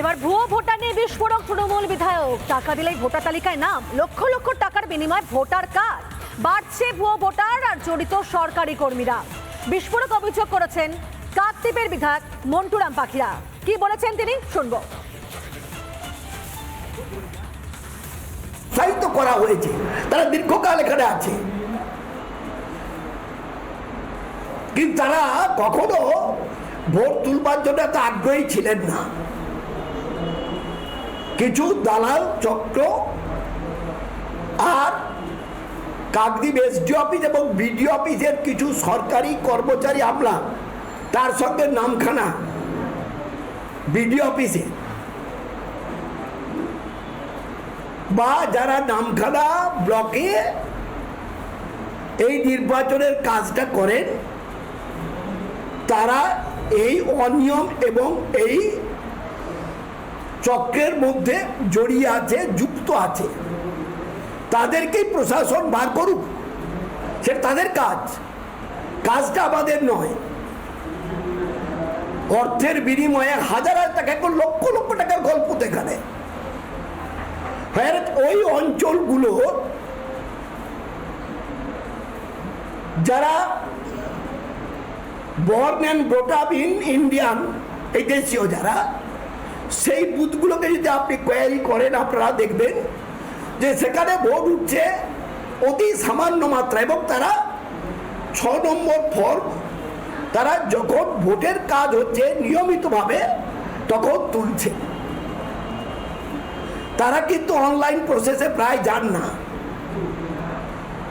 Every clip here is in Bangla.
এবার ভুয়ো ভোটার নিয়ে বিস্ফোরক তৃণমূল বিধায়ক। টাকা দিলেই ভোটার তালিকায় নাম। লক্ষ লক্ষ টাকার বিনিময়ে ভোটার কার্ড। বাড়ছে ভুয়ো ভোটার আর জড়িত সরকারি কর্মীরা। বিস্ফোরক অভিযোগ করেছেন কাকদ্বীপের বিধায়ক মন্টুরাম পাখিরা। কি বলেছেন তিনি? শুনব। উৎসাহিত করা হয়েছে। তারা দীর্ঘকাল এখানে আছে। কিন্তু তারা কখনো ভোট তুলবার জন্য এত আগ্রহী ছিলেন না। কিছু দালাল চক্র আর কাকদ্বীপ এসডি অফিস এবং বিডিও অফিসের কিছু সরকারি কর্মচারী আমলা তার সঙ্গে নামখানা বিডিও অফিসে বা যারা নামখানা ব্লকে এই নির্বাচনের কাজটা করেন, তারা এই অনিয়ম এবং এই চক্রের মধ্যে জড়িয়ে আছে, যুক্ত আছে। তাদেরকেই প্রশাসন বার করুক। সে তাদের কাজ। কাজটা আমাদের নয়। অর্থের বিনিময়ে হাজার হাজার টাকা এখন লক্ষ লক্ষ টাকার গল্প তো এখানে। হ্যাঁ ওই অঞ্চলগুলো যারা born and brought in Indian, এই দেশীয় যারা সেই বুথগুলোকে যদি আপনি কোয়ারি করেন, আপনারা দেখবেন যে সেখানে ভোট উঠছে অতি সামান্য মাত্রা এবং তারা ছ নম্বর ফর্ম তারা যখন ভোটের কাজ হচ্ছে নিয়মিতভাবে তখন তুলছে। তারা কিন্তু অনলাইন প্রসেসে প্রায় যান না।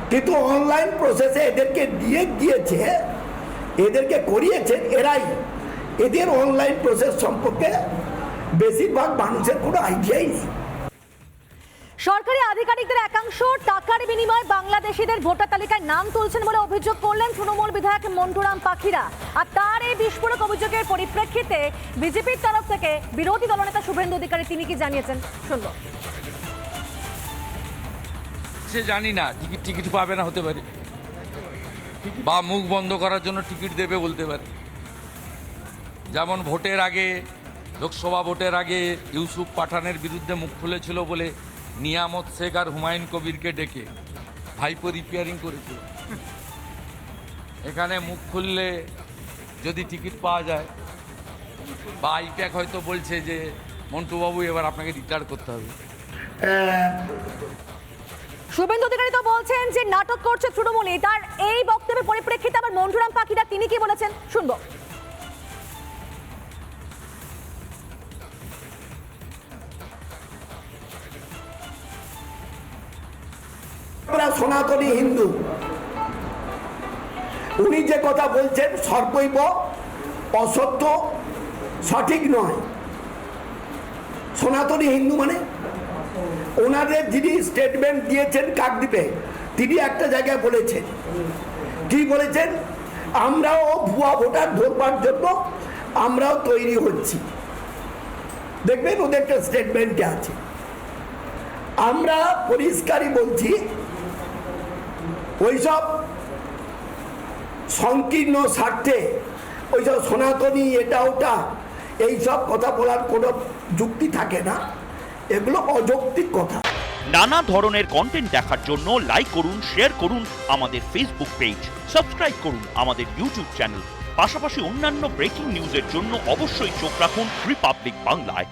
কিন্তু অনলাইন প্রসেসে এদেরকে দিয়ে দিয়েছে এদেরকে করিয়েছেন এরাই। এদের অনলাইন প্রসেস সম্পর্কে বেশিরভাগ মানুষের কোনো আইডিয়াই নেই। সরকারি আধিকারিকদের একাংশ টাকার বিনিময়ে বাংলাদেশিদের ভোটার তালিকায় নাম তুলছেন বলে অভিযোগ করলেন তৃণমূল বিধায়ক মন্টুরাম পাখিরা। আর তার এই বিস্ফোরক অভিযোগের পরিপ্রেক্ষিতে বিজেপির তরফ থেকে বিরোধী দলনেতা শুভেন্দু অধিকারী তিনি কি জানিয়েছেন? শুনব। সে জানি না টিকিট টিকিট পাবে না হতে পারে। বা মুখ বন্ধ করার জন্য টিকিট দেবে বলতে পারে। যেমন ভোটের আগে লোকসভা ভোটের আগে ইউসুফ পাঠানের বিরুদ্ধে মুখ খুলেছিল বলে নিয়ামত শেখ আর হুমায়ুন কবিরকে ডেকে ভাইপো রিপেয়ারিং করেছিল। এখানে মুখ খুললে যদি টিকিট পাওয়া যায়, বা আইপ্যাক হয়তো বলছে যে, মন্টুবাবু, এবার আপনাকে রিটায়ার করতে হবে। শুভেন্দু অধিকারী তো বলছেন যে নাটক করছে তৃণমূলই তার এই বক্তব্যের পরিপ্রেক্ষিতে আবার মন্টুরাম পাখিরা, তিনি কি বলেছেন? শুনব। আমরা সনাতনী হিন্দু। উনি যে কথা বলছেন সর্বৈব অসত্য সঠিক নয়। সনাতনী হিন্দু মানে? ওনাদের যিনি স্টেটমেন্ট দিয়েছেন কাকদ্বীপে, তিনি একটা জায়গায় বলেছেন। কি বলেছেন? আমরাও ভুয়া ভোটার ধরবার জন্য আমরাও তৈরি হচ্ছি। দেখবেন ওদের একটা স্টেটমেন্টে আছে। আমরা পরিষ্কারই বলছি ওইসব সংকীর্ণ স্বার্থে, ওইসব সনাতনী এটা ওটা, এইসব কথা বলার কোনো যুক্তি থাকে না। এগুলো অযৌক্তিক কথা। নানা ধরনের কন্টেন্ট দেখার জন্য লাইক করুন শেয়ার করুন আমাদের ফেসবুক পেজ সাবস্ক্রাইব করুন আমাদের ইউটিউব চ্যানেল পাশাপাশি অন্যান্য ব্রেকিং নিউজের জন্য অবশ্যই চোখ রাখুন রিপাবলিক বাংলায়